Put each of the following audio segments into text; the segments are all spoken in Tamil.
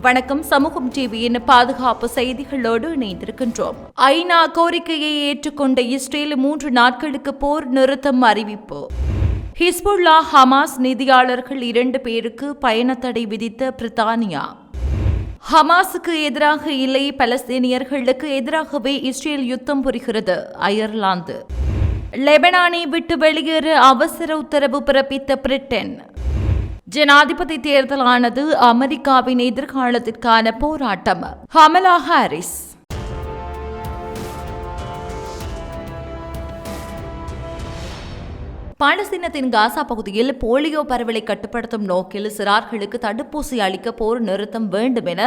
வணக்கம். சமூகம் டிவியின் பாதுகாப்பு செய்திகளோடு இணைந்திருக்கின்றோம். ஐநா கோரிக்கையை ஏற்றுக்கொண்ட இஸ்ரேல் மூன்று நாட்களுக்கு போர் நிறுத்தம் அறிவிப்பு. ஹிஸ்புல்லா ஹமாஸ் நிதியாளர்கள் இரண்டு பேருக்கு பயணத்தடை விதித்த பிரித்தானியா. ஹமாஸுக்கு எதிராக இல்லை. பலஸ்தீனியர்களுக்கு எதிராகவே இஸ்ரேல் யுத்தம் புரிகிறது. அயர்லாந்து. லெபனானை விட்டு வெளியேற அவசர உத்தரவு பிறப்பித்த பிரிட்டன். ஜனாதிபதி தேர்தலானது அமெரிக்காவின் எதிர்காலத்திற்கான போராட்டம். ஹமலா ஹாரிஸ். பாலஸ்தீனத்தின் காசா பகுதியில் போலியோ பரவலை கட்டுப்படுத்தும் நோக்கில் சிறார்களுக்கு தடுப்பூசி அளிக்க போர் நிறுத்தம் வேண்டும் என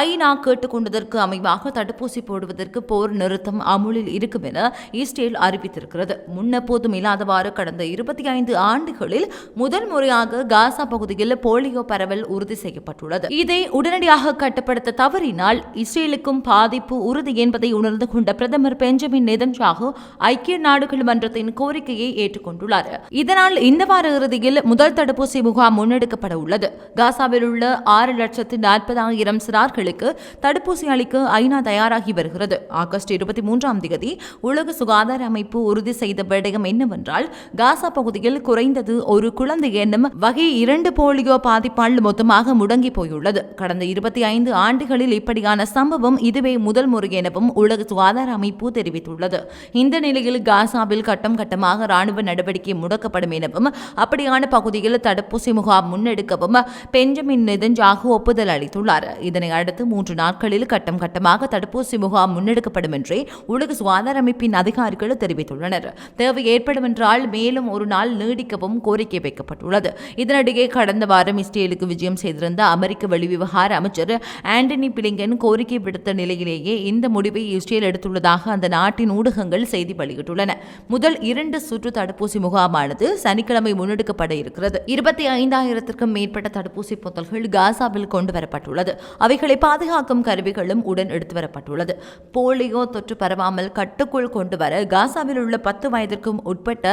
ஐநா கேட்டுக்கொண்டதற்கு அமைவாக தடுப்பூசி போடுவதற்கு போர் நிறுத்தம் அமுலில் இருக்கும் என இஸ்ரேல் அறிவித்திருக்கிறது. முன்னெப்போதும் இல்லாதவாறு கடந்த இருபத்தி ஐந்து ஆண்டுகளில் முதல் முறையாக காசா பகுதியில் போலியோ பரவல் உறுதி செய்யப்பட்டுள்ளது. இதை உடனடியாக கட்டுப்படுத்த தவறினால் இஸ்ரேலுக்கும் பாதிப்பு உறுதி என்பதை உணர்ந்து கொண்ட பிரதமர் பெஞ்சமின் நெதன்ஷாகு ஐக்கிய நாடுகள் மன்றத்தின் கோரிக்கையை ஏற்றுக்கொண்டுள்ளார். இதனால் இந்த வார இறுதியில் முதல் தடுப்பூசி முகாம் முன்னெடுக்கப்பட உள்ளது. காசாவில் உள்ள ஆறு லட்சத்து நாற்பதாயிரம் சிறார்களுக்கு தடுப்பூசி அளிக்க ஐநா தயாராகி வருகிறது. ஆகஸ்ட் இருபத்தி மூன்றாம் தேதி உலக சுகாதார அமைப்பு உறுதி செய்த விடயம் என்னவென்றால் காசா பகுதியில் குறைந்தது ஒரு குழந்தை என்னும் வகை இரண்டு போலியோ பாதிப்பால் மொத்தமாக முடங்கி போயுள்ளது. கடந்த இருபத்தி ஐந்து ஆண்டுகளில் இப்படியான சம்பவம் இதுவே முதல் முறை எனவும் உலக சுகாதார அமைப்பு தெரிவித்துள்ளது. இந்த நிலையில் காசாவில் கட்டம் கட்டமாக ராணுவ நடவடிக்கை நடவடிக்கை முடக்கப்படும் எனவும் அப்படியான பகுதியில் தடுப்பூசி முகாம் முன்னெடுக்கவும் பெஞ்சமின் நெதஞ்சாகு ஒப்புதல் அளித்துள்ளார். இதனை அடுத்து மூன்று நாட்களில் கட்டம் கட்டமாக தடுப்பூசி முகாம் முன்னெடுக்கப்படும் என்றே உலக சுகாதார அமைப்பின் அதிகாரிகள் தெரிவித்துள்ளனர். தேவை ஏற்படும் என்றால் மேலும் ஒரு நாள் நீடிக்கவும் கோரிக்கை வைக்கப்பட்டுள்ளது. இதனிடையே கடந்த வாரம் இஸ்ரேலுக்கு விஜயம் செய்திருந்த அமெரிக்க வெளிவிவகார அமைச்சர் ஆண்டனி பிளிங்கன் கோரிக்கை விடுத்த நிலையிலேயே இந்த முடிவை இஸ்ரேல் எடுத்துள்ளதாக அந்த நாட்டின் ஊடகங்கள் செய்தி வெளியிட்டுள்ளன. முதல் இரண்டு சுற்று தடுப்பூசி முகாம் முகாமானது சனிக்கிழமை முன்னெடுக்கப்பட இருக்கிறது. இருபத்தி ஐந்தாயிரத்திற்கும் மேற்பட்ட தடுப்பூசி பொத்தல்கள் காசாவில் கொண்டு வரப்பட்டுள்ளது. அவைகளை பாதுகாக்கும் கருவிகளும் உடன் எடுத்து வரப்பட்டுள்ளது. போலியோ தொற்று பரவாமல் கட்டுக்குள் கொண்டு வர காசாவில் உள்ள பத்து வயதிற்கும் உட்பட்ட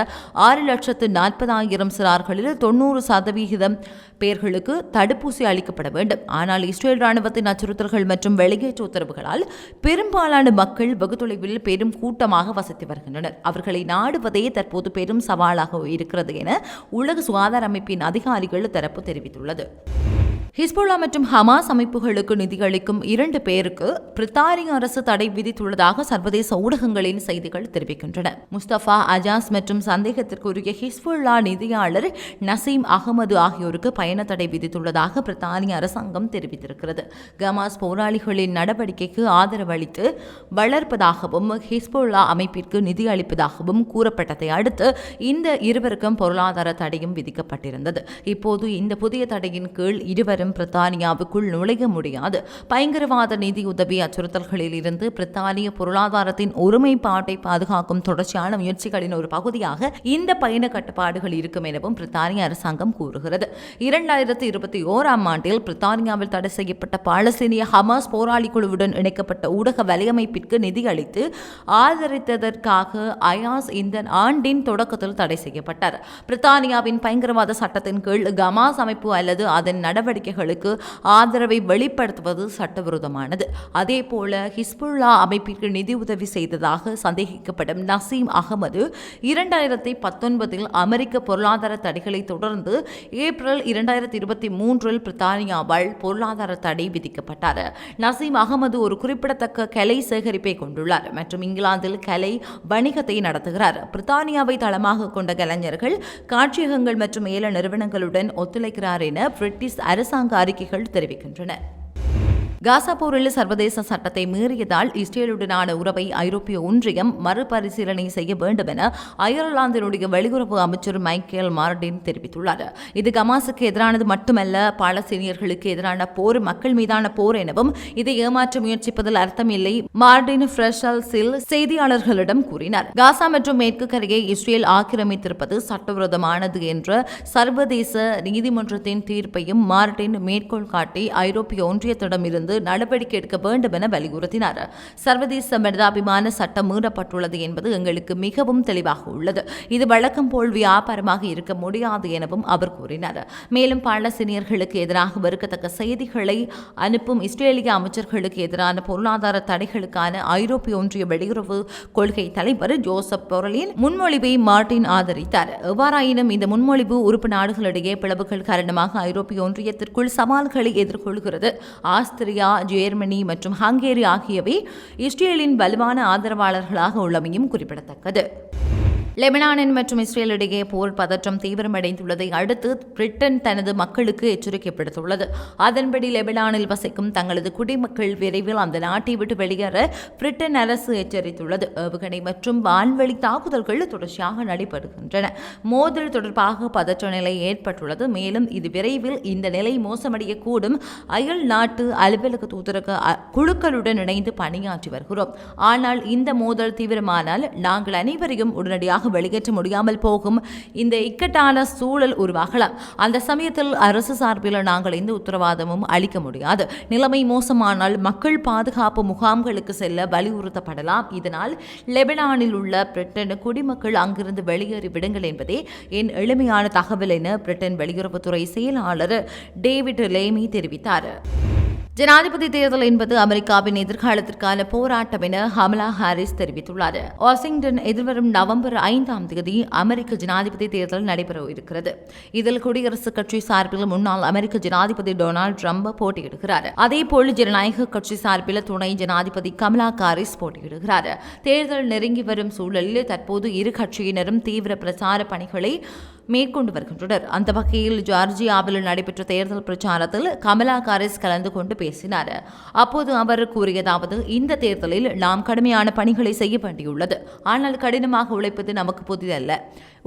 ஆறு லட்சத்து நாற்பதாயிரம் சிறார்களில் தொண்ணூறு சதவிகிதம் பேர்களுக்கு தடுப்பூசி அளிக்கப்பட வேண்டும். ஆனால் இஸ்ரேல் ராணுவத்தின் அச்சுறுத்தல்கள் மற்றும் வெளியேற்ற உத்தரவுகளால் பெரும்பாலான மக்கள் வெகு தொலைவில் பெரும் கூட்டமாக வசித்து வருகின்றனர். அவர்களை நாடுவதே தற்போது பெரும் சவால் சவாலாக இருக்கிறது என உலக சுகாதார அமைப்பின் அதிகாரிகள் தரப்பு தெரிவித்துள்ளது. ஹிஸ்புல்லா மற்றும் ஹமாஸ் அமைப்புகளுக்கு நிதியளிக்கும் இரண்டு பேருக்கு பிரித்தானிய அரசு தடை விதித்துள்ளதாக சர்வதேச ஊடகங்களின் செய்திகள் தெரிவிக்கின்றன. முஸ்தபா அஜாஸ் மற்றும் சந்தேகத்திற்குரிய ஹிஸ்புல்லா நிதியாளர் நசீம் அகமது ஆகியோருக்கு பயண தடை விதித்துள்ளதாக பிரித்தானிய அரசாங்கம் தெரிவித்திருக்கிறது. கமாஸ் போராளிகளின் நடவடிக்கைக்கு ஆதரவு அளித்து வளர்ப்பதாகவும் ஹிஸ்புல்லா அமைப்பிற்கு நிதி அளிப்பதாகவும் கூறப்பட்டதை அடுத்து இந்த இருவருக்கும் பொருளாதார தடையும் விதிக்கப்பட்டிருந்தது. இப்போது இந்த புதிய தடையின் கீழ் இருவரும் பிரித்தானியாவுக்குள் நுழைய முடியாது. பயங்கரவாத நிதி உதவி அச்சுறுத்தல்களில் இருந்து பிரித்தானிய பொருளாதாரத்தின் ஒருமைப்பாட்டை பாதுகாக்கும் தொடர்ச்சியான முயற்சிகளின் ஒரு பகுதியாக இந்த பயண கட்டுப்பாடுகள் இருக்கும் எனவும் பிரித்தானிய அரசாங்கம் கூறுகிறது. இரண்டாயிரத்தி இருபத்தி ஓராம் ஆண்டில் பிரித்தானியாவில் தடை செய்யப்பட்ட பாலஸ்தீனிய ஹமாஸ் போராளி குழுவுடன் இணைக்கப்பட்ட ஊடக வலையமைப்பிற்கு நிதி அளித்து ஆதரித்ததற்காக அயாஸ் இந்த ஆண்டின் தொடக்கத்தில் தடை செய்யப்பட்டார். பிரித்தானியாவின் பயங்கரவாத சட்டத்தின் கீழ் கமாஸ் அமைப்பு அல்லது அதன் நடவடிக்கை நடவடிக்கைகளுக்கு ஆதரவை வெளிப்படுத்துவது சட்டவிரோதமானது. அதேபோல ஹிஸ்புல்லா அமைப்பிற்கு நிதி உதவி செய்ததாக சந்தேகிக்கப்படும் நசீம் அகமது இரண்டாயிரத்தி பத்தொன்பதில் அமெரிக்க பொருளாதார தடைகளை தொடர்ந்து ஏப்ரல் இரண்டாயிரத்தி இருபத்தி மூன்றில் பிரித்தானியாவால் பொருளாதார தடை விதிக்கப்பட்டார். நசீம் அகமது ஒரு குறிப்பிடத்தக்க கலை சேகரிப்பை கொண்டுள்ளார் மற்றும் இங்கிலாந்தில் கலை வணிகத்தை நடத்துகிறார். பிரித்தானியாவை தளமாக கொண்ட கலைஞர்கள் காட்சியகங்கள் மற்றும் ஏல நிறுவனங்களுடன் ஒத்துழைக்கிறார் என பிரிட்டிஷ் அரசாங்க அறிக்கைகள் தெரிவிக்கின்றன. காசா போரில் சர்வதேச சட்டத்தை மீறியதால் இஸ்ரேலுடனான உறவை ஐரோப்பிய ஒன்றியம் மறுபரிசீலனை செய்ய வேண்டும் என அயர்லாந்தினுடைய வெளியுறவு அமைச்சர் மைக்கேல் மார்டின் தெரிவித்துள்ளார். இது கமாசுக்கு எதிரானது மட்டுமல்ல பாலஸ்தீனியர்களுக்கு எதிரான போர் மக்கள் மீதான போர் எனவும் இதை ஏமாற்ற முயற்சிப்பதில் அர்த்தமில்லை மார்டின் ஃப்ரெஷல்ஸில் செய்தியாளர்களிடம் கூறினார். காசா மற்றும் மேற்கு கரையை இஸ்ரேல் ஆக்கிரமித்திருப்பது சட்டவிரோதமானது என்ற சர்வதேச நீதிமன்றத்தின் தீர்ப்பையும் மார்டின் மேற்கோள் காட்டி ஐரோப்பிய ஒன்றியத்திடமிருந்து நடவடிக்கை எடுக்க வேண்டும் என வலியுறுத்தினார். சர்வதேச மனிதாபிமான சட்டம் மீறப்பட்டுள்ளது என்பது எங்களுக்கு மிகவும் தெளிவாக உள்ளது. இது வழக்கம் போல் வியாபாரமாக இருக்க முடியாது எனவும் அவர் கூறினார். மேலும் பாலஸ்தீனியர்களுக்கு எதிராக வெறுக்கத்தக்க செய்திகளை அனுப்பும் இஸ்ரேலிய அமைச்சர்களுக்கு எதிரான பொருளாதார தடைகளுக்கான ஐரோப்பிய ஒன்றிய வெளியுறவு கொள்கை தலைவர் ஜோசப் பொரலின் முன்மொழிவை மார்டின் ஆதரித்தார். எவ்வாறாயினும் இந்த முன்மொழிவு உறுப்பு நாடுகளிடையே பிளவுகள் காரணமாக ஐரோப்பிய ஒன்றியத்திற்குள் சவால்களை எதிர்கொள்கிறது. ஆஸ்திரிய ஜெர்மனி மற்றும் ஹங்கேரி ஆகியவை இஸ்ரேலின் வலுவான ஆதரவாளர்களாக உள்ளமையும் குறிப்பிடத்தக்கது. லெபனானின் மற்றும் இஸ்ரேல் இடையே போர் பதற்றம் தீவிரமடைந்துள்ளதை அடுத்து பிரிட்டன் தனது மக்களுக்கு எச்சரிக்கை விடுத்துள்ளது. அதன்படி லெபனானில் வசிக்கும் தங்களது குடிமக்கள் விரைவில் அந்த நாட்டை விட்டு வெளியேற பிரிட்டன் அரசு எச்சரித்துள்ளது. ஏவுகணை மற்றும் வான்வழி தாக்குதல்கள் தொடர்ச்சியாக நடைபெறுகின்றன. மோதல் தொடர்பாக பதற்ற நிலை ஏற்பட்டுள்ளது. மேலும் இது விரைவில் இந்த நிலை மோசமடையக்கூடும். அயல் நாட்டு அலுவலக தூதரக அ- குழுக்களுடன் இணைந்து பணியாற்றி வருகிறோம். ஆனால் இந்த மோதல் தீவிரமானால் நாங்கள் அனைவரையும் உடனடியாக வெளியேற்ற முடியாமல் போகும் இந்த இக்கட்டான சூழல் உருவாகலாம். அந்த சமயத்தில் அரசு சார்பில் நாங்கள் எந்த உத்தரவாதமும் அளிக்க முடியாது. நிலைமை மோசமானால் மக்கள் பாதுகாப்பு முகாம்களுக்கு செல்ல வலியுறுத்தப்படலாம். இதனால் லெபனானில் உள்ள பிரிட்டன் குடிமக்கள் அங்கிருந்து வெளியேறி விடுங்கள் என்பதே என் எளிமையான தகவல் என பிரிட்டன் வெளியுறவுத்துறை செயலாளர் டேவிட் லேமி தெரிவித்தார். ஜனாதிபதி தேர்தல் என்பது அமெரிக்காவின் எதிர்காலத்திற்கான போராட்டம் என ஹமலா ஹாரிஸ் தெரிவித்துள்ளார். வாஷிங்டன் எதிர்வரும் நவம்பர் ஐந்தாம் தேதி அமெரிக்க ஜனாதிபதி தேர்தல் நடைபெற இருக்கிறது. இதில் குடியரசுக் கட்சி சார்பில் முன்னாள் அமெரிக்க ஜனாதிபதி டொனால்டு ட்ரம்ப் போட்டியிடுகிறார். அதேபோல் ஜனநாயக கட்சி சார்பில் துணை ஜனாதிபதி கமலா ஹாரிஸ் போட்டியிடுகிறார். தேர்தல் நெருங்கி வரும் சூழலில் தற்போது இரு கட்சியினரும் தீவிர பிரச்சார பணிகளை மேற்கொண்டு வருகின்றனர். அந்த வகையில் ஜார்ஜியாவில் நடைபெற்ற தேர்தல் பிரச்சாரத்தில் கமலா காரிஸ் கலந்து கொண்டு பேசினார். அப்போது அவர் கூறியதாவது இந்த தேர்தலில் நாம் கடுமையான பணிகளை செய்ய வேண்டியுள்ளது. ஆனால் கடினமாக உழைப்பது நமக்கு புதிதல்ல.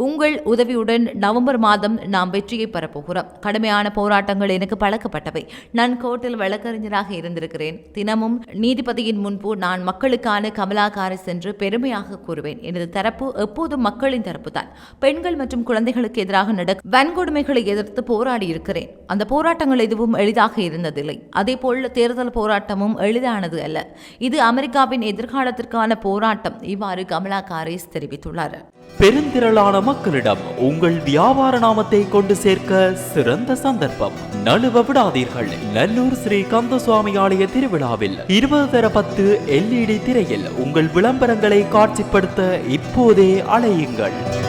உங்கள் உதவியுடன் நவம்பர் மாதம் நாம் வெற்றியை பெறப்போகிறோம். கடுமையான போராட்டங்கள் எனக்கு பழக்கப்பட்டவை. நான் கோர்ட்டில் வழக்கறிஞராக இருந்திருக்கிறேன். தினமும் நீதிபதியின் முன்பு நான் மக்களுக்கான கமலா சென்று பெருமையாக கூறுவேன். எனது தரப்பு எப்போதும் மக்களின் தரப்பு தான் பெண்கள் மற்றும் குழந்தைகளுக்கு எதிராக நடக்கும் வன்கொடுமைகளை எதிர்த்து போராடி இருக்கிறேன். அந்த போராட்டங்கள் எதுவும் எளிதாக இருந்ததில்லை. அதே போல் தேர்தல் போராட்டமும் எளிதானது அல்ல. இது அமெரிக்காவின் எதிர்காலத்திற்கான போராட்டம். இவ்வாறு கமலா காரேஸ் தெரிவித்துள்ளார். பெருந்திரளான மக்களிடம் உங்கள் வியாபார நாமத்தை கொண்டு சேர்க்க சிறந்த சந்தர்ப்பம். நழுவ விடாதீர்கள். நல்லூர் ஸ்ரீ கந்தசுவாமி ஆலய திருவிழாவில் இருபது தர பத்து எல்இடி திரையில் உங்கள் விளம்பரங்களை காட்சிப்படுத்த இப்போதே அலையுங்கள்.